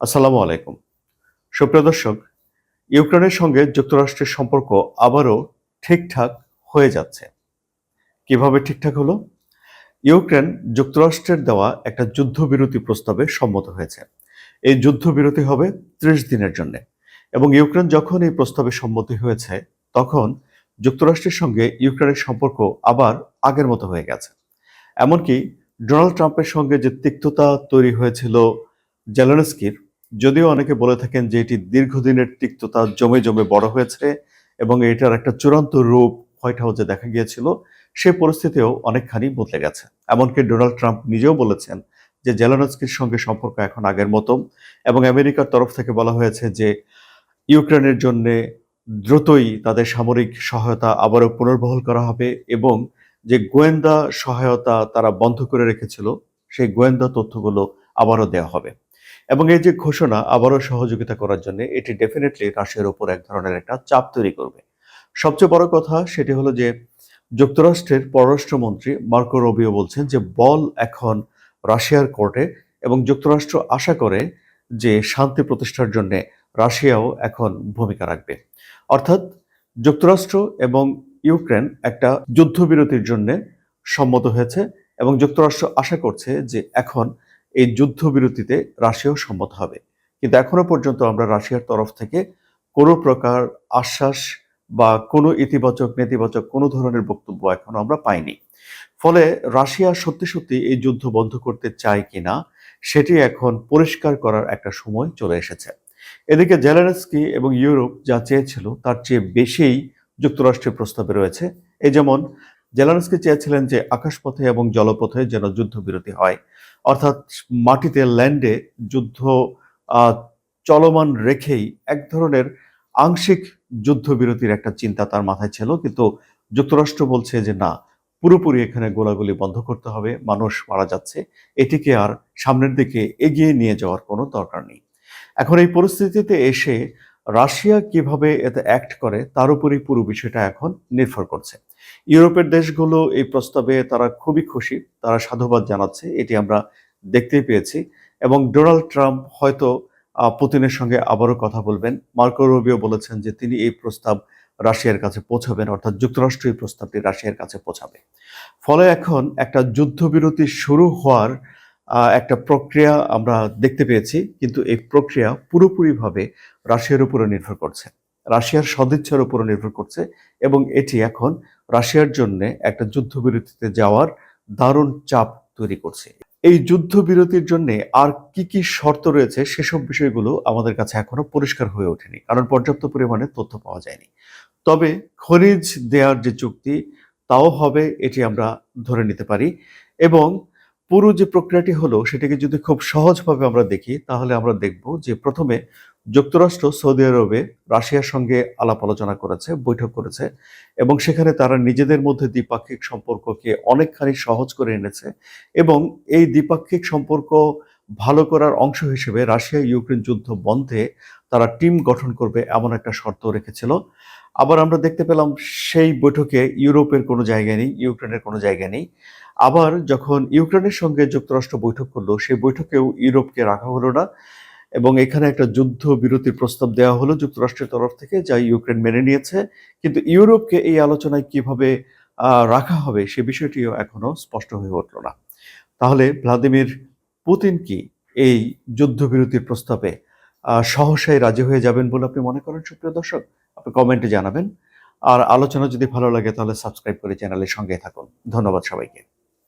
আসসালামু আলাইকুম। সুপ্রিয় দর্শক, ইউক্রেনের সঙ্গে যুক্তরাষ্ট্রের সম্পর্ক আবারও ঠিকঠাক হয়ে যাচ্ছে। কীভাবে ঠিকঠাক হলো? ইউক্রেন যুক্তরাষ্ট্রের দেওয়া একটা যুদ্ধবিরতি প্রস্তাবে সম্মত হয়েছে। এই যুদ্ধবিরতি হবে ত্রিশ দিনের জন্য এবং ইউক্রেন যখন এই প্রস্তাবে সম্মতি হয়েছে, তখন যুক্তরাষ্ট্রের সঙ্গে ইউক্রেনের সম্পর্ক আবার আগের মতো হয়ে গেছে। এমনকি ডোনাল্ড ট্রাম্পের সঙ্গে যে তিক্ততা তৈরি হয়েছিল জেলেনস্কির যদিও অনেকে বলে থাকেন যে এটি দীর্ঘদিনের তিক্ততা জমে জমে বড় হয়েছে এবং এটার একটা চূড়ান্ত রূপ হোয়াইট হাউসে দেখা গিয়েছিল, সে পরিস্থিতিও অনেকখানি বদলে গেছে। এমনকি ডোনাল্ড ট্রাম্প নিজেও বলেছেন যে জেলানস্কির সঙ্গে সম্পর্ক এখন আগের মতো এবং আমেরিকার তরফ থেকে বলা হয়েছে যে ইউক্রেনের জন্য দ্রুতই তাদের সামরিক সহায়তা আবারও পুনর্বহল করা হবে এবং যে গোয়েন্দা সহায়তা তারা বন্ধ করে রেখেছিল, সেই গোয়েন্দা তথ্যগুলো আবারও দেওয়া হবে। এবং এই যে ঘোষণা আবারও সহযোগিতা করার জন্য, এটি ডেফিনেটলি রাশিয়ার উপর এক ধরনের একটা চাপ তৈরি করবে। সবচেয়ে বড় কথা সেটি হলো যে, যুক্তরাষ্ট্রের পররাষ্ট্রমন্ত্রী মার্কো রবিও বলছেন যে, বল এখন রাশিয়ার কোর্টে এবং যুক্তরাষ্ট্র আশা করে যে, শান্তি প্রতিষ্ঠার জন্য রাশিয়াও এখন ভূমিকা রাখবে। অর্থাৎ যুক্তরাষ্ট্র এবং ইউক্রেন একটা যুদ্ধবিরতির জন্য সম্মত হয়েছে এবং যুক্তরাষ্ট্র আশা করছে যে, এখন এই যুদ্ধবিরতিতে রাশিয়াও সম্মত হবে। কিন্তু এখনও পর্যন্ত আমরা রাশিয়ার তরফ থেকে কোনো প্রকার আশ্বাস বা কোনো ইতিবাচক, নেতিবাচক কোনো ধরনের বক্তব্য এখনও আমরা পাইনি। ফলে রাশিয়া সত্যি সত্যি এই যুদ্ধ বন্ধ করতে চায় কিনা, সেটি এখন পরিষ্কার করার একটা সময় চলে এসেছে। এদিকে জেলেনস্কি এবং ইউরোপ যা চেয়েছিল, তার চেয়ে বেশিই যুক্তরাষ্ট্রের প্রস্তাবে রয়েছে। এই যেমন, জেলানস্কি চেয়েছিলেন যে আকাশপথে এবং জলপথে যেন যুদ্ধবিরতি হয়। অর্থাৎ মাটিতে ল্যান্ডে যুদ্ধ চলমান রেখেই এক ধরনের আংশিক যুদ্ধবিরতির একটা চিন্তা তার মাথায় ছিল, কিন্তু যুক্তরাষ্ট্র বলছে যে না, পুরোপুরি এখানে গোলাগুলি বন্ধ করতে হবে, মানুষ মারা যাচ্ছে, এটিকে আর সামনের দিকে এগিয়ে নিয়ে যাওয়ার কোনো দরকার নেই। এখন এই পরিস্থিতিতে এসে রাশিয়া কীভাবে এতে অ্যাক্ট করে, তার উপরই পুরো বিষয়টা এখন নির্ভর করছে। ইউরোপের দেশগুলো এই প্রস্তাবে তারা খুবই খুশি, তারা সাধুবাদ জানাচ্ছে, এটি আমরা দেখতেই পেয়েছি। এবং ডোনাল্ড ট্রাম্প হয়তো পুতিনের সঙ্গে আবারও কথা বলবেন। মার্কো রুবিও বলেছেন যে তিনি এই প্রস্তাব রাশিয়ার কাছে পৌঁছাবেন, অর্থাৎ যুক্তরাষ্ট্র এই প্রস্তাবটি রাশিয়ার কাছে পৌঁছাবে। ফলে এখন একটা যুদ্ধবিরতি শুরু হওয়ার একটা প্রক্রিয়া আমরা দেখতে পেয়েছি, কিন্তু এই প্রক্রিয়া পুরোপুরিভাবে রাশিয়ার উপরে নির্ভর করছে। রাশিয়ার সদিচ্ছার উপরে নির্ভর করছে এবং এটি এখন রাশিয়ার জন্য একটা যুদ্ধবিরতিতে যাওয়ার দারুণ চাপ তৈরি করছে। এই যুদ্ধবিরতির জন্য আর কি কি শর্ত রয়েছে সেসব বিষয়গুলো আমাদের কাছে এখনও পরিষ্কার হয়ে ওঠেনি, কারণ পর্যাপ্ত পরিমাণে তথ্য পাওয়া যায়নি। তবে খনিজ দেওয়ার যে চুক্তি, তাও হবে, এটি আমরা ধরে নিতে পারি এবং পুরো যে প্রক্রিয়াটি হলো, সেটাকে যদি খুব সহজভাবে আমরা দেখি, তাহলে আমরা দেখব যে প্রথমে যুক্তরাষ্ট্র, সৌদি আরবে, রাশিয়ার সঙ্গে আলাপ আলোচনা করেছে, বৈঠক করেছে, এবং সেখানে তারা নিজেদের মধ্যে দ্বিপাক্ষিক সম্পর্ককে অনেকখানি সহজ করে এনেছে, এবং এই দ্বিপাক্ষিক সম্পর্ক ভালো করার অংশ হিসেবে রাশিয়া ইউক্রেন যুদ্ধ বন্ধে তারা টিম গঠন করবে এমন একটা শর্ত রেখেছিল। আবার আমরা দেখতে পেলাম সেই বৈঠকে ইউরোপের কোনো জায়গা নেই, ইউক্রেনের কোনো জায়গা নেই। আবার যখন ইউক্রেনের সঙ্গে যুক্তরাষ্ট্র বৈঠক করল, সেই বৈঠকেও ইউরোপকে রাখা হলো না এবং এখানে একটা যুদ্ধ বিরতির প্রস্তাব দেওয়া হলো যুক্তরাষ্ট্রের তরফ থেকে, যা ইউক্রেন মেনে নিয়েছে। কিন্তু ইউরোপকে এই আলোচনায় কীভাবে রাখা হবে সে বিষয়টিও এখনও স্পষ্ট হয়ে উঠল না। তাহলে ভ্লাদিমির পুতিন কি এই যুদ্ধবিরতির প্রস্তাবে সহসায় রাজি হয়ে যাবেন বলে আপনি মনে করেন, সুপ্রিয় দর্শক? আপনি কমেন্টে জানাবেন। আর আলোচনা যদি ভালো লাগে তাহলে সাবস্ক্রাইব করে চ্যানেলের সঙ্গে থাকুন। ধন্যবাদ সবাইকে।